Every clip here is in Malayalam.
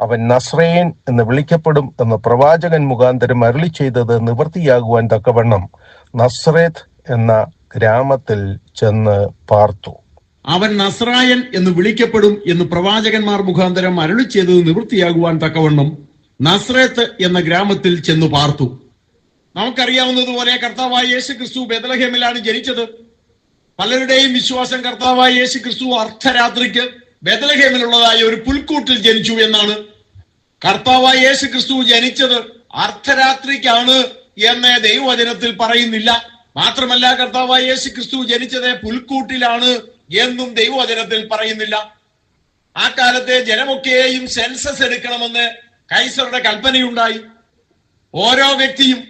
അവൻ നസ്രയൻ എന്ന് വിളിക്കപ്പെടും എന്ന് പ്രവാചകൻ മുഖാന്തരം അരുളി ചെയ്തത് നിവൃത്തിയാകുവാൻ തക്കവണ്ണം. നസ്രേത്ത് എന്ന ഗ്രാമത്തിൽ ചെന്ന് പാർത്തു. അവൻ നസ്രായൻ എന്ന് വിളിക്കപ്പെടും എന്ന് പ്രവാചകന്മാർ മുഖാന്തരം അരുളി ചെയ്തത് നിവൃത്തിയാകുവാൻ തക്കവണ്ണം നസ്രേത്ത് എന്ന ഗ്രാമത്തിൽ ചെന്ന് പാർത്തു. നമുക്കറിയാവുന്നതുപോലെ കർത്താവായ യേശു ക്രിസ്തു ബെദലഹേമിലാണ് ജനിച്ചത്. പലരുടെയും വിശ്വാസം കർത്താവായ യേശു ക്രിസ്തു അർദ്ധരാത്രിക്ക് ബദലഹേമിലുള്ളതായ ഒരു പുൽക്കൂട്ടിൽ ജനിച്ചു എന്നാണ് കർത്താവായ യേശു ക്രിസ്തു ജനിച്ചത് അർദ്ധരാത്രിക്കാണ് എന്ന് ദൈവവചനത്തിൽ പറയുന്നില്ല. മാത്രമല്ല കർത്താവായ യേശു ക്രിസ്തു ജനിച്ചത് പുൽക്കൂട്ടിലാണ് എന്നും ദൈവവചനത്തിൽ പറയുന്നില്ല. ആ കാലത്തെ ജനമൊക്കെയും സെൻസസ് എടുക്കണമെന്ന് കൈസറുടെ കൽപ്പനയുണ്ടായി. ഓരോ വ്യക്തിയും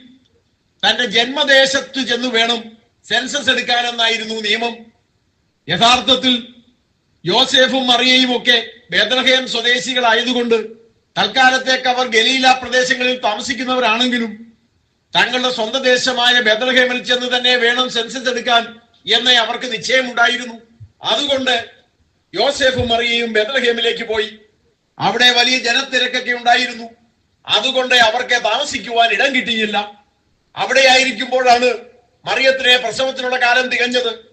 തന്റെ ജന്മദേശത്ത് ചെന്ന് വേണം സെൻസസ് എടുക്കാനെന്നായിരുന്നു നിയമം. യഥാർത്ഥത്തിൽ യോസേഫും മറിയയും ഒക്കെ ബേദർഹേം സ്വദേശികളായതുകൊണ്ട് തൽക്കാലത്തേക്ക് അവർ ഗലീല പ്രദേശങ്ങളിൽ താമസിക്കുന്നവരാണെങ്കിലും തങ്ങളുടെ സ്വന്തം ദേശമായ ബേദലഹേമിൽ ചെന്ന് തന്നെ വേണം സെൻസസ് എടുക്കാൻ എന്ന് അവർക്ക് നിശ്ചയമുണ്ടായിരുന്നു. അതുകൊണ്ട് യോസേഫും മറിയയും ബേദലഹേമിലേക്ക് പോയി. അവിടെ വലിയ ജനത്തിരക്കൊക്കെ ഉണ്ടായിരുന്നു. അതുകൊണ്ട് അവർക്ക് താമസിക്കുവാൻ ഇടം കിട്ടിയില്ല. അവിടെ ആയിരിക്കുമ്പോഴാണ് മറിയത്തിനെ പ്രസവത്തിനുള്ള കാലം തികഞ്ഞത്.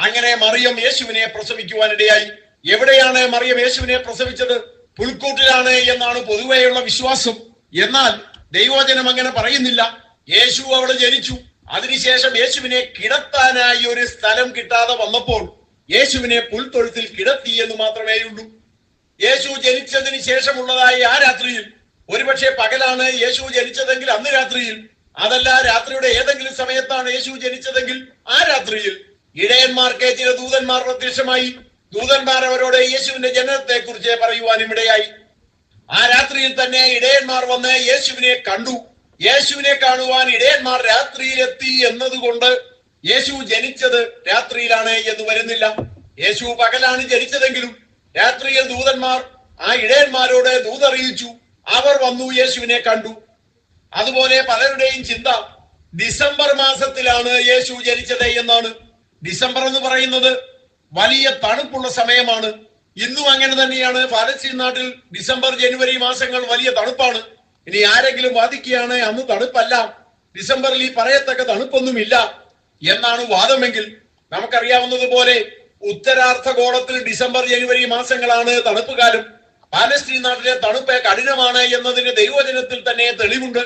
അങ്ങനെ മറിയം യേശുവിനെ പ്രസവിക്കുവാനിടയായി. എവിടെയാണ് മറിയം യേശുവിനെ പ്രസവിച്ചത്? പുൽക്കൂട്ടിലാണ് എന്നാണ് പൊതുവെയുള്ള വിശ്വാസം. എന്നാൽ ദൈവോചനം അങ്ങനെ പറയുന്നില്ല. യേശു അവിടെ ജനിച്ചു. അതിനുശേഷം യേശുവിനെ കിടത്താനായി ഒരു സ്ഥലം കിട്ടാതെ വന്നപ്പോൾ യേശുവിനെ പുൽത്തൊഴുത്തിൽ കിടത്തി എന്ന് മാത്രമേ ഉള്ളൂ. യേശു ജനിച്ചതിന് ശേഷമുള്ളതായി ആ രാത്രിയിൽ. ഒരുപക്ഷെ പകലാണ് യേശു ജനിച്ചതെങ്കിൽ അന്ന് രാത്രിയിൽ അതല്ല രാത്രിയുടെ ഏതെങ്കിലും സമയത്താണ് യേശു ജനിച്ചതെങ്കിൽ ആ രാത്രിയിൽ ഇടയന്മാർക്ക് ചില ദൂതന്മാർ പ്രത്യക്ഷമായി ദൂതന്മാർ അവരോട് യേശുവിന്റെ ജനനത്തെ കുറിച്ച് പറയുവാനും ഇടയായി ആ രാത്രിയിൽ തന്നെ ഇടയന്മാർ വന്ന് യേശുവിനെ കണ്ടു. യേശുവിനെ കാണുവാൻ ഇടയന്മാർ രാത്രിയിൽ എത്തി എന്നതുകൊണ്ട് യേശു ജനിച്ചത് രാത്രിയിലാണ് എന്ന് വരുന്നില്ല. യേശു പകലാണ് ജനിച്ചതെങ്കിലും രാത്രിയിൽ ദൂതന്മാർ ആ ഇടയന്മാരോട് ദൂതറിയിച്ചു. അവർ വന്നു യേശുവിനെ കണ്ടു. അതുപോലെ പലരുടെയും ചിന്ത ഡിസംബർ മാസത്തിലാണ് യേശു ജനിച്ചത് എന്നാണ്. ഡിസംബർ എന്ന് പറയുന്നത് വലിയ തണുപ്പുള്ള സമയമാണ്. ഇന്നും അങ്ങനെ തന്നെയാണ്. പാലസ്തീൻ നാട്ടിൽ ഡിസംബർ ജനുവരി മാസങ്ങൾ വലിയ തണുപ്പാണ്. ഇനി ആരെങ്കിലും വാദിക്കുകയാണ് അന്ന് തണുപ്പല്ല. ഡിസംബറിൽ ഈ പറയത്തക്ക തണുപ്പൊന്നുമില്ല എന്നാണ് വാദമെങ്കിൽ നമുക്കറിയാവുന്നതുപോലെ ഉത്തരാർദ്ധഗോളത്തിൽ ഡിസംബർ ജനുവരി മാസങ്ങളാണ് തണുപ്പ് കാലം പാലസ്തീൻ നാട്ടിലെ തണുപ്പ് കഠിനമാണ് എന്നതിന് ദൈവജനത്തിൽ തന്നെ തെളിവുണ്ട്.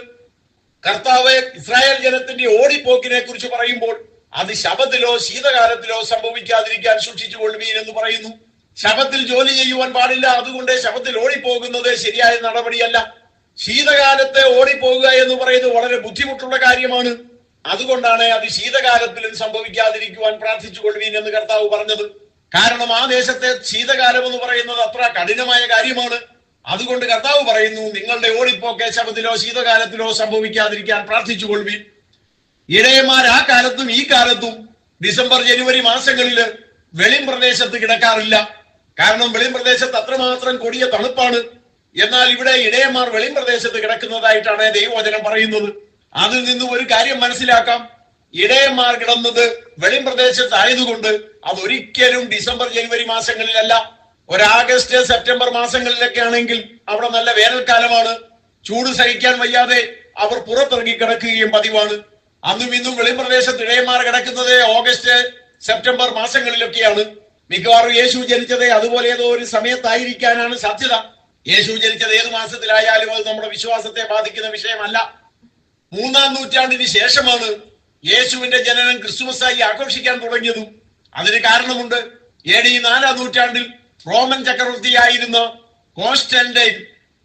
കർത്താവ് ഇസ്രായേൽ ജനത്തിന്റെ ഓടിപ്പോക്കിനെ കുറിച്ച് പറയുമ്പോൾ അത് ശബത്തിലോ ശീതകാലത്തിലോ സംഭവിക്കാതിരിക്കാൻ സൂക്ഷിച്ചു കൊള്ളുവീൻ എന്ന് പറയുന്നു. ശബത്തിൽ ജോലി ചെയ്യുവാൻ പാടില്ല. അതുകൊണ്ട് ശബത്തിൽ ഓടിപ്പോകുന്നത് ശരിയായ നടപടിയല്ല. ശീതകാലത്തെ ഓടിപ്പോകുക എന്ന് പറയുന്നത് വളരെ ബുദ്ധിമുട്ടുള്ള കാര്യമാണ്. അതുകൊണ്ടാണ് അത് ശീതകാലത്തിലും സംഭവിക്കാതിരിക്കുവാൻ പ്രാർത്ഥിച്ചു കൊള്ളുവീൻ എന്ന് കർത്താവ് പറഞ്ഞത്. കാരണം ആ ദേശത്തെ ശീതകാലം എന്ന് പറയുന്നത് അത്ര കഠിനമായ കാര്യമാണ്. അതുകൊണ്ട് കർത്താവ് പറയുന്നു നിങ്ങളുടെ ഓടിപ്പോക്കെ ശബത്തിലോ ശീതകാലത്തിലോ സംഭവിക്കാതിരിക്കാൻ പ്രാർത്ഥിച്ചു കൊള്ളുവീൻ ഇടയന്മാർ ആ കാലത്തും ഈ കാലത്തും ഡിസംബർ ജനുവരി മാസങ്ങളിൽ വെളിം പ്രദേശത്ത് കിടക്കാറില്ല. കാരണം വെളിം പ്രദേശത്ത് അത്രമാത്രം കൊടിയ തണുപ്പാണ്. എന്നാൽ ഇവിടെ ഇടയന്മാർ വെളിം പ്രദേശത്ത് കിടക്കുന്നതായിട്ടാണ് ദൈവവചനം പറയുന്നത്. അതിൽ നിന്നും ഒരു കാര്യം മനസ്സിലാക്കാം. ഇടയന്മാർ കിടന്നത് വെളിം പ്രദേശത്തായതുകൊണ്ട് അതൊരിക്കലും ഡിസംബർ ജനുവരി മാസങ്ങളിലല്ല. ഒരു ആഗസ്റ്റ് സെപ്റ്റംബർ മാസങ്ങളിലൊക്കെ ആണെങ്കിൽ അവിടെ നല്ല വേനൽക്കാലമാണ്. ചൂട് സഹിക്കാൻ വയ്യാതെ അവർ പുറത്തിറങ്ങി കിടക്കുകയും പതിവാണ്. അന്നും ഇന്നും വെളിപ്രദേശത്ത് ഇഴയന്മാർ കിടക്കുന്നത് ഓഗസ്റ്റ് സെപ്റ്റംബർ മാസങ്ങളിലൊക്കെയാണ്. മിക്കവാറും യേശു ജനിച്ചത് അതുപോലെ ഏതോ ഒരു സമയത്തായിരിക്കാനാണ് സാധ്യത. യേശു ജനിച്ചത് ഏത് മാസത്തിലായാലും അത് നമ്മുടെ വിശ്വാസത്തെ ബാധിക്കുന്ന വിഷയമല്ല. മൂന്നാം നൂറ്റാണ്ടിന് ശേഷമാണ് യേശുവിന്റെ ജനനം ക്രിസ്തുമസായി ആഘോഷിക്കാൻ തുടങ്ങിയതും. അതിന് കാരണമുണ്ട്. എ നാലാം നൂറ്റാണ്ടിൽ റോമൻ ചക്രവർത്തിയായിരുന്ന കോൺസ്റ്റന്റൈൻ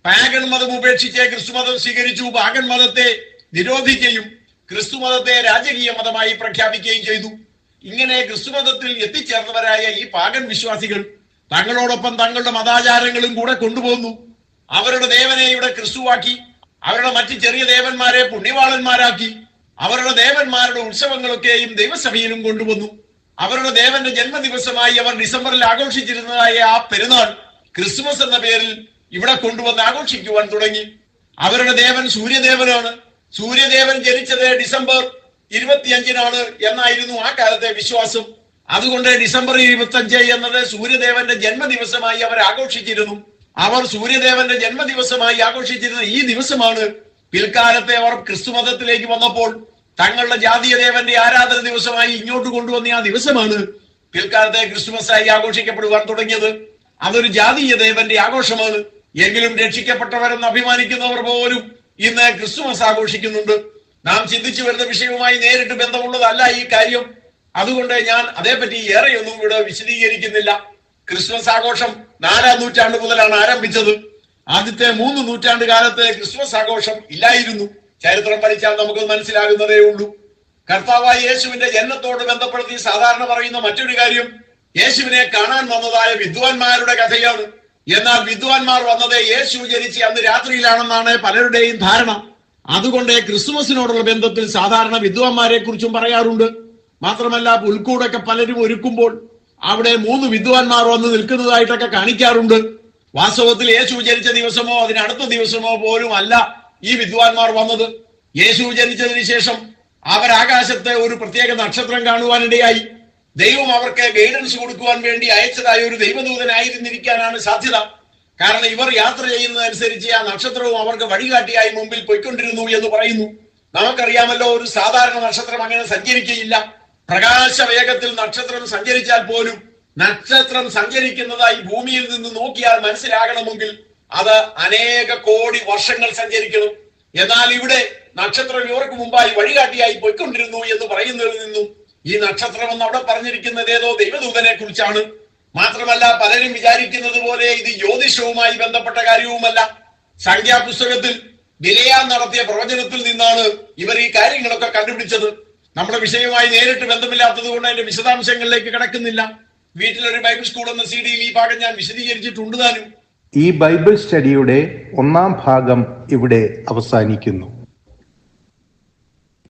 പാഗൻ മതം ഉപേക്ഷിച്ച് ക്രിസ്തുമതം സ്വീകരിച്ചു പാഗൻ മതത്തെ നിരോധിക്കുകയും ക്രിസ്തുമതത്തെ രാജകീയ മതമായി പ്രഖ്യാപിക്കുകയും ചെയ്തു. ഇങ്ങനെ ക്രിസ്തുമതത്തിൽ എത്തിച്ചേർന്നവരായ ഈ പാഗൻ വിശ്വാസികൾ തങ്ങളോടൊപ്പം തങ്ങളുടെ മതാചാരങ്ങളും കൂടെ കൊണ്ടുപോകുന്നു അവരുടെ ദേവനെ ഇവിടെ ക്രിസ്തുവാക്കി അവരുടെ മറ്റ് ചെറിയ ദേവന്മാരെ പുണ്യവാളന്മാരാക്കി അവരുടെ ദേവന്മാരുടെ ഉത്സവങ്ങളൊക്കെയും ദൈവസഭയിലും കൊണ്ടുവന്നു. അവരുടെ ദേവന്റെ ജന്മദിവസമായി അവർ ഡിസംബറിൽ ആഘോഷിച്ചിരുന്നതായ ആ പെരുന്നാൾ ക്രിസ്മസ് എന്ന പേരിൽ ഇവിടെ കൊണ്ടുവന്ന് ആഘോഷിക്കുവാൻ തുടങ്ങി. അവരുടെ ദേവൻ സൂര്യദേവനാണ്. സൂര്യദേവൻ ജനിച്ചത് ഡിസംബർ ഇരുപത്തിയഞ്ചിനാണ് എന്നായിരുന്നു ആ കാലത്തെ വിശ്വാസം. അതുകൊണ്ട് ഡിസംബർ ഇരുപത്തിയഞ്ച് എന്നത് സൂര്യദേവന്റെ ജന്മദിവസമായി അവർ ആഘോഷിച്ചിരുന്നു. അവർ സൂര്യദേവന്റെ ജന്മദിവസമായി ആഘോഷിച്ചിരുന്ന ഈ ദിവസമാണ് പിൽക്കാലത്തെ അവർ ക്രിസ്തുമതത്തിലേക്ക് വന്നപ്പോൾ തങ്ങളുടെ ജാതീയ ദേവന്റെ ആരാധന ദിവസമായി ഇങ്ങോട്ട് കൊണ്ടുവന്ന ആ ദിവസമാണ് പിൽക്കാലത്തെ ക്രിസ്തുമസ് ആയി ആഘോഷിക്കപ്പെടുവാൻ തുടങ്ങിയത്. അതൊരു ജാതീയ ദേവന്റെ ആഘോഷമാണ്. എങ്കിലും രക്ഷിക്കപ്പെട്ടവരെന്ന് അഭിമാനിക്കുന്നവർ പോലും ഇന്ന് ക്രിസ്തുമസ് ആഘോഷിക്കുന്നുണ്ട്. നാം ചിന്തിച്ചു വരുന്ന വിഷയവുമായി നേരിട്ട് ബന്ധമുള്ളതല്ല ഈ കാര്യം. അതുകൊണ്ട് ഞാൻ അതേപ്പറ്റി ഏറെയൊന്നും ഇവിടെ വിശദീകരിക്കുന്നില്ല. ക്രിസ്മസ് ആഘോഷം നാലാം നൂറ്റാണ്ട് മുതലാണ് ആരംഭിച്ചത്. ആദ്യത്തെ മൂന്ന് നൂറ്റാണ്ട് കാലത്ത് ക്രിസ്മസ് ആഘോഷം ഇല്ലായിരുന്നു. ചരിത്രം പഠിച്ചാൽ നമുക്ക് മനസ്സിലാകുന്നതേ ഉള്ളൂ. കർത്താവായ യേശുവിന്റെ ജനത്തോട് ബന്ധപ്പെടുത്തി സാധാരണ പറയുന്ന മറ്റൊരു കാര്യം യേശുവിനെ കാണാൻ വന്നതായ വിദ്വാൻമാരുടെ കഥയാണ്. എന്നാൽ വിദ്വാൻമാർ വന്നത് യേശു ജനിച്ച് അന്ന് രാത്രിയിലാണെന്നാണ് പലരുടെയും ധാരണ. അതുകൊണ്ട് ക്രിസ്മസിനോടുള്ള ബന്ധത്തിൽ സാധാരണ വിദ്വാൻമാരെ കുറിച്ചും പറയാറുണ്ട്. മാത്രമല്ല പുൽക്കൂടൊക്കെ പലരും ഒരുക്കുമ്പോൾ അവിടെ മൂന്ന് വിദ്വാൻമാർ വന്ന് നിൽക്കുന്നതായിട്ടൊക്കെ കാണിക്കാറുണ്ട്. വാസ്തവത്തിൽ യേശു ജനിച്ച ദിവസമോ അതിനടുത്ത ദിവസമോ പോലും അല്ല. ഈ വിദ്വാൻമാർ വന്നത് യേശു ജനിച്ചതിന് ശേഷം അവർ ആകാശത്തെ ഒരു പ്രത്യേക നക്ഷത്രം കാണുവാനിടയായി. ദൈവം അവർക്ക് ഗൈഡൻസ് കൊടുക്കുവാൻ വേണ്ടി അയച്ചതായ ഒരു ദൈവദൂതനായിരുന്നിരിക്കാനാണ് സാധ്യത. കാരണം ഇവർ യാത്ര ചെയ്യുന്നതനുസരിച്ച് ആ നക്ഷത്രവും അവർക്ക് വഴികാട്ടിയായി മുമ്പിൽ പോയിക്കൊണ്ടിരുന്നു എന്ന് പറയുന്നു. നമുക്കറിയാമല്ലോ ഒരു സാധാരണ നക്ഷത്രം അങ്ങനെ സഞ്ചരിക്കുകയില്ല. പ്രകാശ വേഗത്തിൽ നക്ഷത്രം സഞ്ചരിച്ചാൽ പോലും നക്ഷത്രം സഞ്ചരിക്കുന്നതായി ഭൂമിയിൽ നിന്ന് നോക്കിയാൽ മനസ്സിലാകണമെങ്കിൽ അത് അനേക കോടി വർഷങ്ങൾ സഞ്ചരിക്കണം. എന്നാൽ ഇവിടെ നക്ഷത്രം ഇവർക്ക് മുമ്പായി വഴികാട്ടിയായി പോയിക്കൊണ്ടിരുന്നു എന്ന് പറയുന്നതിൽ നിന്നും ഈ നക്ഷത്രം എന്ന് അവിടെ പറഞ്ഞിരിക്കുന്നത് ഏതോ ദൈവദൂതനെ കുറിച്ചാണ്. മാത്രമല്ല പലരും വിചാരിക്കുന്നത് പോലെ ഇത് ജ്യോതിഷവുമായി ബന്ധപ്പെട്ട കാര്യവുമല്ല. സംഖ്യാപുസ്തകത്തിൽ വിലയാൻ നടത്തിയ പ്രവചനത്തിൽ നിന്നാണ് ഇവർ ഈ കാര്യങ്ങളൊക്കെ കണ്ടുപിടിച്ചത്. നമ്മുടെ വിഷയവുമായി നേരിട്ട് ബന്ധമില്ലാത്തത് കൊണ്ട് അതിന്റെ വിശദാംശങ്ങളിലേക്ക് കിടക്കുന്നില്ല. വീട്ടിലൊരു ബൈബിൾ സ്കൂൾ എന്ന സി ഡിയിൽ ഈ ഭാഗം ഞാൻ വിശദീകരിച്ചിട്ടുണ്ട് താനും. ഈ ബൈബിൾ സ്റ്റഡിയുടെ ഒന്നാം ഭാഗം ഇവിടെ അവസാനിക്കുന്നു.